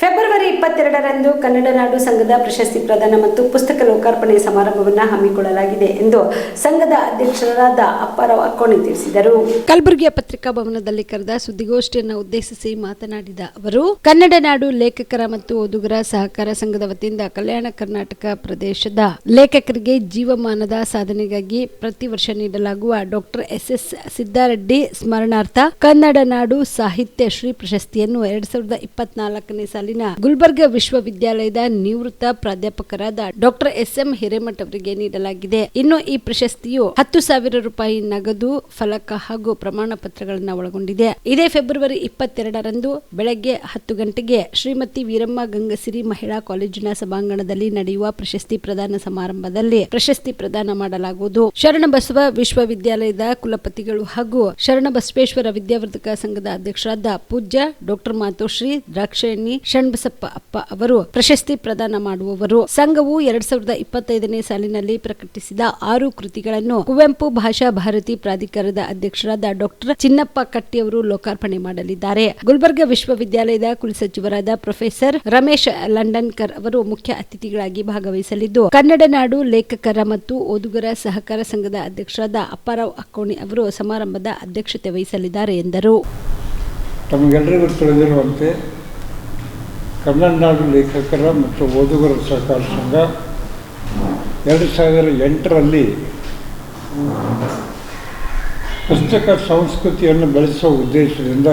February ಇಪ್ಪತ್ತೆರಡರಂದು ಕನ್ನಡ ನಾಡು ಸಂಘದ ಪ್ರಶಸ್ತಿ ಪ್ರದಾನ ಮತ್ತು ಪುಸ್ತಕ ಲೋಕಾರ್ಪಣೆ ಸಮಾರಂಭವನ್ನು ಹಮ್ಮಿಕೊಳ್ಳಲಾಗಿದೆ ಎಂದು ಸಂಘದ ಅಧ್ಯಕ್ಷರಾದ ಅಪ್ಪಾರಾವ್ ಅಕ್ಕೋಣಿ ತಿಳಿಸಿದರು. ಕಲಬುರಗಿಯ ಪತ್ರಿಕಾ ಭವನದಲ್ಲಿ ಕರೆದ ಸುದ್ದಿಗೋಷ್ಠಿಯನ್ನು ಉದ್ದೇಶಿಸಿ ಮಾತನಾಡಿದ ಅವರು, ಕನ್ನಡ ನಾಡು ಲೇಖಕರ ಮತ್ತು ಓದುಗರ ಸಹಕಾರ ಸಂಘದ ವತಿಯಿಂದ ಕಲ್ಯಾಣ ಕರ್ನಾಟಕ ಪ್ರದೇಶದ ಲೇಖಕರಿಗೆ ಜೀವಮಾನದ ಸಾಧನೆಗಾಗಿ ಪ್ರತಿ ವರ್ಷ ನೀಡಲಾಗುವ ಡಾಕ್ಟರ್ ಎಸ್ ಎಸ್ ಸಿದ್ದಾರೆಡ್ಡಿ ಸ್ಮರಣಾರ್ಥ ಕನ್ನಡ ನಾಡು ಸಾಹಿತ್ಯ ಶ್ರೀ ಪ್ರಶಸ್ತಿಯನ್ನು ಎರಡ್ ಸಾವಿರದ ಇಪ್ಪತ್ನಾಲ್ಕನೇ ಸಾಲಿನ ಗುಲ್ಬರ್ಗ ವಿಶ್ವವಿದ್ಯಾಲಯದ ನಿವೃತ್ತ ಪ್ರಾಧ್ಯಾಪಕರಾದ ಡಾಕ್ಟರ್ ಎಸ್ ಎಂ ಹಿರೇಮಠ್ ಅವರಿಗೆ ನೀಡಲಾಗಿದೆ. ಇನ್ನು ಈ ಪ್ರಶಸ್ತಿಯು ಹತ್ತು ಸಾವಿರ ರೂಪಾಯಿ ನಗದು ಫಲಕ ಹಾಗೂ ಪ್ರಮಾಣ ಪತ್ರಗಳನ್ನು ಒಳಗೊಂಡಿದೆ. ಇದೇ ಫೆಬ್ರವರಿ ಇಪ್ಪತ್ತೆರಡರಂದು ಬೆಳಗ್ಗೆ ಹತ್ತು ಗಂಟೆಗೆ ಶ್ರೀಮತಿ ವೀರಮ್ಮ ಗಂಗಸಿರಿ ಮಹಿಳಾ ಕಾಲೇಜಿನ ಸಭಾಂಗಣದಲ್ಲಿ ನಡೆಯುವ ಪ್ರಶಸ್ತಿ ಪ್ರದಾನ ಸಮಾರಂಭದಲ್ಲಿ ಪ್ರಶಸ್ತಿ ಪ್ರದಾನ ಮಾಡಲಾಗುವುದು. ಶರಣಬಸವ ವಿಶ್ವವಿದ್ಯಾಲಯದ ಕುಲಪತಿಗಳು ಹಾಗೂ ಶರಣಬಸವೇಶ್ವರ ವಿದ್ಯಾವರ್ಧಕ ಸಂಘದ ಅಧ್ಯಕ್ಷರಾದ ಪೂಜ್ಯ ಡಾಕ್ಟರ್ ಮಾತೋಶ್ರೀ ದ್ರಾಕ್ಷಾಯಣಿ ಶಣ್ಬಸಪ್ಪ ಅಪ್ಪ ಅವರು ಪ್ರಶಸ್ತಿ ಪ್ರದಾನ ಮಾಡುವವರು. ಸಂಘವು ಎರಡ್ ಸಾವಿರದ ಇಪ್ಪತ್ತೈದನೇ ಸಾಲಿನಲ್ಲಿ ಪ್ರಕಟಿಸಿದ ಆರು ಕೃತಿಗಳನ್ನು ಕುವೆಂಪು ಭಾಷಾ ಭಾರತಿ ಪ್ರಾಧಿಕಾರದ ಅಧ್ಯಕ್ಷರಾದ ಡಾಕ್ಟರ್ ಚಿನ್ನಪ್ಪ ಕಟ್ಟಿ ಅವರು ಲೋಕಾರ್ಪಣೆ ಮಾಡಲಿದ್ದಾರೆ. ಗುಲ್ಬರ್ಗ ವಿಶ್ವವಿದ್ಯಾಲಯದ ಕುಲಸಚಿವರಾದ ಪ್ರೊಫೆಸರ್ ರಮೇಶ್ ಲಂಡನ್ಕರ್ ಅವರು ಮುಖ್ಯ ಅತಿಥಿಗಳಾಗಿ ಭಾಗವಹಿಸಲಿದ್ದು, ಕನ್ನಡ ನಾಡು ಲೇಖಕರ ಮತ್ತು ಓದುಗರ ಸಹಕಾರ ಸಂಘದ ಅಧ್ಯಕ್ಷರಾದ ಅಪ್ಪಾರಾವ್ ಅಕ್ಕೋಣಿ ಅವರು ಸಮಾರಂಭದ ಅಧ್ಯಕ್ಷತೆ ವಹಿಸಲಿದ್ದಾರೆ ಎಂದರು. ತಮಗೆಲ್ಲರಿಗೂ ತಿಳಿದಿರುವಂತೆ ಕನ್ನಡ ನಾಡು ಲೇಖಕರ ಮತ್ತು ಓದುಗರ ಸಹಕಾರ ಸಂಘ ಎರಡು ಸಾವಿರ ಎಂಟರಲ್ಲಿ ಪುಸ್ತಕ ಸಂಸ್ಕೃತಿಯನ್ನು ಬೆಳೆಸುವ ಉದ್ದೇಶದಿಂದ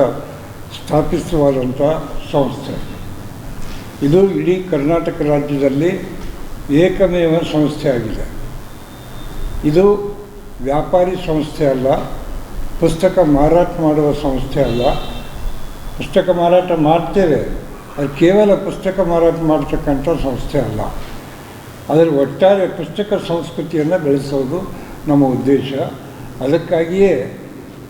ಸ್ಥಾಪಿಸುವಾದಂಥ ಸಂಸ್ಥೆ. ಇದು ಇಡೀ ಕರ್ನಾಟಕ ರಾಜ್ಯದಲ್ಲಿ ಏಕಮೇವ ಸಂಸ್ಥೆಯಾಗಿದೆ ಇದು ವ್ಯಾಪಾರಿ ಸಂಸ್ಥೆ ಅಲ್ಲ, ಪುಸ್ತಕ ಮಾರಾಟ ಮಾಡುವ ಸಂಸ್ಥೆ ಅಲ್ಲ. ಪುಸ್ತಕ ಮಾರಾಟ ಮಾಡ್ತೇವೆ. ಅದು ಕೇವಲ ಪುಸ್ತಕ ಮಾರಾಟ ಮಾಡ್ತಕ್ಕಂಥ ಸಂಸ್ಥೆ ಅಲ್ಲ. ಅದರ ಒಟ್ಟಾರೆ ಪುಸ್ತಕ ಸಂಸ್ಕೃತಿಯನ್ನು ಬೆಳೆಸೋದು ನಮ್ಮ ಉದ್ದೇಶ. ಅದಕ್ಕಾಗಿಯೇ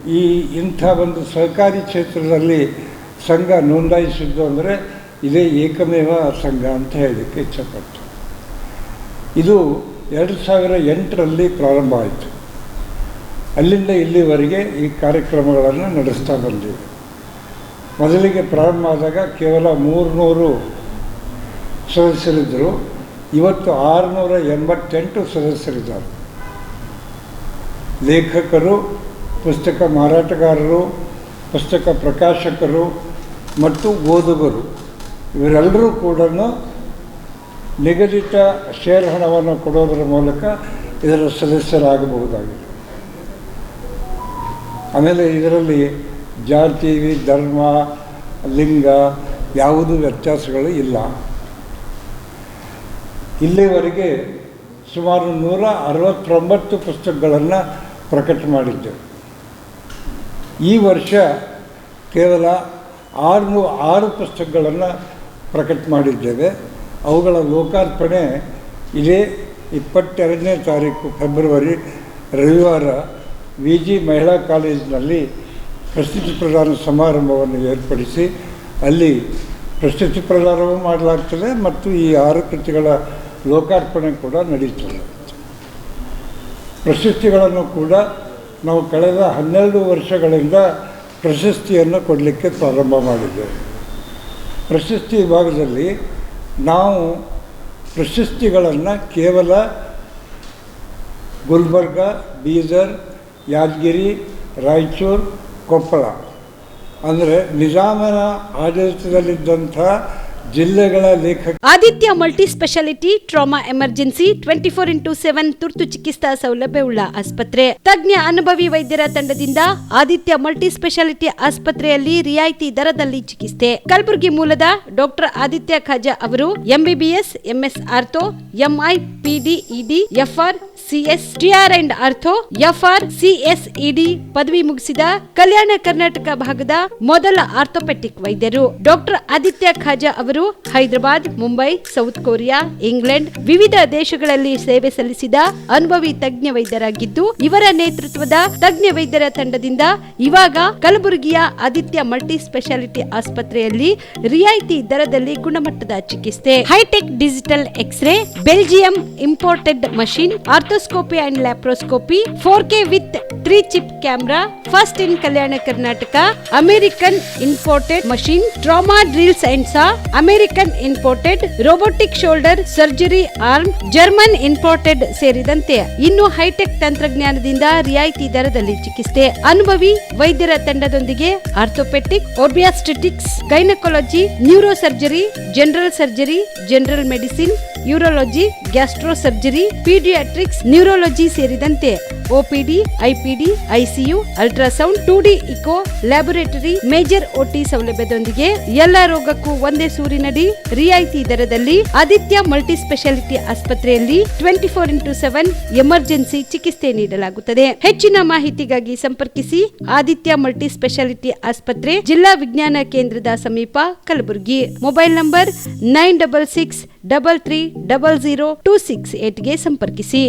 ಈ ಇಂಥ ಒಂದು ಸಹಕಾರಿ ಕ್ಷೇತ್ರದಲ್ಲಿ ಸಂಘ ನೋಂದಾಯಿಸಿದ್ದು ಅಂದರೆ ಇದೇ ಏಕಮೇವ ಸಂಘ ಅಂತ ಹೇಳಲಿಕ್ಕೆ ಇಚ್ಛಪಟ್ಟು ಇದು ಎರಡು ಸಾವಿರ ಎಂಟರಲ್ಲಿ ಪ್ರಾರಂಭ ಆಯಿತು. ಅಲ್ಲಿಂದ ಇಲ್ಲಿವರೆಗೆ ಈ ಕಾರ್ಯಕ್ರಮಗಳನ್ನು ನಡೆಸ್ತಾ ಬಂದಿವೆ ಮೊದಲಿಗೆ ಪ್ರಾರಂಭ ಆದಾಗ ಕೇವಲ ಮೂರುನೂರು ಸದಸ್ಯರಿದ್ದರು. ಇವತ್ತು ಆರುನೂರ ಎಂಬತ್ತೆಂಟು ಸದಸ್ಯರಿದ್ದಾರೆ. ಲೇಖಕರು, ಪುಸ್ತಕ ಮಾರಾಟಗಾರರು, ಪುಸ್ತಕ ಪ್ರಕಾಶಕರು ಮತ್ತು ಓದುಗರು, ಇವರೆಲ್ಲರೂ ಕೂಡ ನಿಗದಿತ ಶೇರ್ ಹಣವನ್ನು ಕೊಡೋದರ ಮೂಲಕ ಇದರ ಸದಸ್ಯರಾಗಬಹುದಾಗಿದೆ. ಆಮೇಲೆ ಇದರಲ್ಲಿ ಜಾತಿ, ಧರ್ಮ, ಲಿಂಗ ಯಾವುದೂ ವ್ಯತ್ಯಾಸಗಳು ಇಲ್ಲ. ಇಲ್ಲಿವರೆಗೆ ಸುಮಾರು ನೂರ ಅರವತ್ತೊಂಬತ್ತು ಪುಸ್ತಕಗಳನ್ನು ಪ್ರಕಟ ಮಾಡಿದ್ದೆ. ಈ ವರ್ಷ ಕೇವಲ ಆರು ಆರು ಪುಸ್ತಕಗಳನ್ನು ಪ್ರಕಟ ಮಾಡಿದ್ದೇವೆ. ಅವುಗಳ ಲೋಕಾರ್ಪಣೆ ಇದೇ ಇಪ್ಪತ್ತೆರಡನೇ ತಾರೀಕು, ಫೆಬ್ರವರಿ, ರವಿವಾರ ವಿ ಜಿ ಮಹಿಳಾ ಕಾಲೇಜಿನಲ್ಲಿ ಪ್ರಶಸ್ತಿ ಪ್ರದಾನ ಸಮಾರಂಭವನ್ನು ಏರ್ಪಡಿಸಿ ಅಲ್ಲಿ ಪ್ರಶಸ್ತಿ ಪ್ರದಾನವೂ ಮಾಡಲಾಗ್ತದೆ ಮತ್ತು ಈ ಆರು ಕೃತಿಗಳ ಲೋಕಾರ್ಪಣೆ ಕೂಡ ನಡೀತದೆ. ಪ್ರಶಸ್ತಿಗಳನ್ನು ಕೂಡ ನಾವು ಕಳೆದ ಹನ್ನೆರಡು ವರ್ಷಗಳಿಂದ ಪ್ರಶಸ್ತಿಯನ್ನು ಕೊಡಲಿಕ್ಕೆ ಪ್ರಾರಂಭ ಮಾಡಿದ್ದೇವೆ. ಪ್ರಶಸ್ತಿ ವಿಭಾಗದಲ್ಲಿ ನಾವು ಪ್ರಶಸ್ತಿಗಳನ್ನು ಕೇವಲ ಗುಲ್ಬರ್ಗ, ಬೀದರ್, ಯಾದಗಿರಿ, ರಾಯಚೂರು ಕೊಪ್ಪಳ. ಅಂದರೆ ನಿಜಾಮನ ಆಡಳಿತದಲ್ಲಿದ್ದಂಥ ಜಿಲ್ಲೆಗಳ ಲೇಖಕ Aditya multi speciality, trauma emergency, twenty four into seven ತುರ್ತು ಚಿಕಿತ್ಸಾ ಸೌಲಭ್ಯವುಳ್ಳ ಆಸ್ಪತ್ರೆ. ತಜ್ಞ ಅನುಭವಿ ವೈದ್ಯರ ತಂಡದಿಂದ ಆದಿತ್ಯ ಮಲ್ಟಿ ಸ್ಪೆಷಾಲಿಟಿ ಆಸ್ಪತ್ರೆಯಲ್ಲಿ ರಿಯಾಯಿತಿ ದರದಲ್ಲಿ ಚಿಕಿತ್ಸೆ. ಕಲಬುರಗಿ ಮೂಲದ ಡಾಕ್ಟರ್ ಆದಿತ್ಯ ಖಾಜಾ ಅವರು MBBS, MS ortho, MI PDED FR, CS, TR and ortho, FR CSED ಪದವಿ ಮುಗಿಸಿದ ಕಲ್ಯಾಣ ಕರ್ನಾಟಕ ಭಾಗದ ಮೊದಲ ಆರ್ಥೋಪೆಟಿಕ್ ವೈದ್ಯರು. ಡಾಕ್ಟರ್ ಆದಿತ್ಯ ಖಾಜಾ ಅವರು Hyderabad, Mumbai, South Korea, England ವಿವಿಧ ದೇಶಗಳಲ್ಲಿ ಸೇವೆ ಸಲ್ಲಿಸಿದ ಅನುಭವಿ ತಜ್ಞ ವೈದ್ಯರಾಗಿದ್ದು, ಇವರ ನೇತೃತ್ವದ ತಜ್ಞ ವೈದ್ಯರ ತಂಡದಿಂದ ಇವಾಗ ಕಲಬುರಗಿಯ ಆದಿತ್ಯ ಮಲ್ಟಿ ಸ್ಪೆಷಾಲಿಟಿ ಆಸ್ಪತ್ರೆಯಲ್ಲಿ ರಿಯಾಯಿತಿ ದರದಲ್ಲಿ ಗುಣಮಟ್ಟದ ಚಿಕಿತ್ಸೆ. High tech digital x ray, Belgium imported machine, arthroscopy and laparoscopy, four K with three chip camera, first in Kalyana Karnataka, American imported machine, trauma drills and saw American imported robotic shoulder surgery arm, German imported ಸೇರಿದಂತೆ ಇನ್ನು high tech ತಂತ್ರಜ್ಞಾನದಿಂದ ರಿಯಾಯಿತಿ ದರದಲ್ಲಿ ಚಿಕಿತ್ಸೆ ಅನುಭವಿ ವೈದ್ಯರ ತಂಡದೊಂದಿಗೆ orthopaedic obstetrics gynaecology neuro surgery general surgery, general medicine, urology gastro surgery paediatrics, neurology ಸೇರಿದಂತೆ OPD IPD ICU ultrasound two D echo laboratory major OT ಸೌಲಭ್ಯದೊಂದಿಗೆ ಎಲ್ಲ ರೋಗಕ್ಕೂ ಒಂದೇ ಸೂರಿನಡಿ ರಿಯಾಯಿತಿ ದರದಲ್ಲಿ ಆದಿತ್ಯ ಮಲ್ಟಿ ಸ್ಪೆಷಾಲಿಟಿ ಆಸ್ಪತ್ರೆಯಲ್ಲಿ twenty four into seven emergency ಚಿಕಿತ್ಸೆ ನೀಡಲಾಗುತ್ತದೆ. ಹೆಚ್ಚಿನ ಮಾಹಿತಿಗಾಗಿ ಸಂಪರ್ಕಿಸಿ ಆದಿತ್ಯ ಮಲ್ಟಿ ಸ್ಪೆಷಾಲಿಟಿ ಆಸ್ಪತ್ರೆ ಜಿಲ್ಲಾ ವಿಜ್ಞಾನ ಕೇಂದ್ರದ ಸಮೀಪ Kalaburagi. Mobile number nine double six double three double zero two six ಏಟ್ಗೆ ಸಂಪರ್ಕಿಸಿ.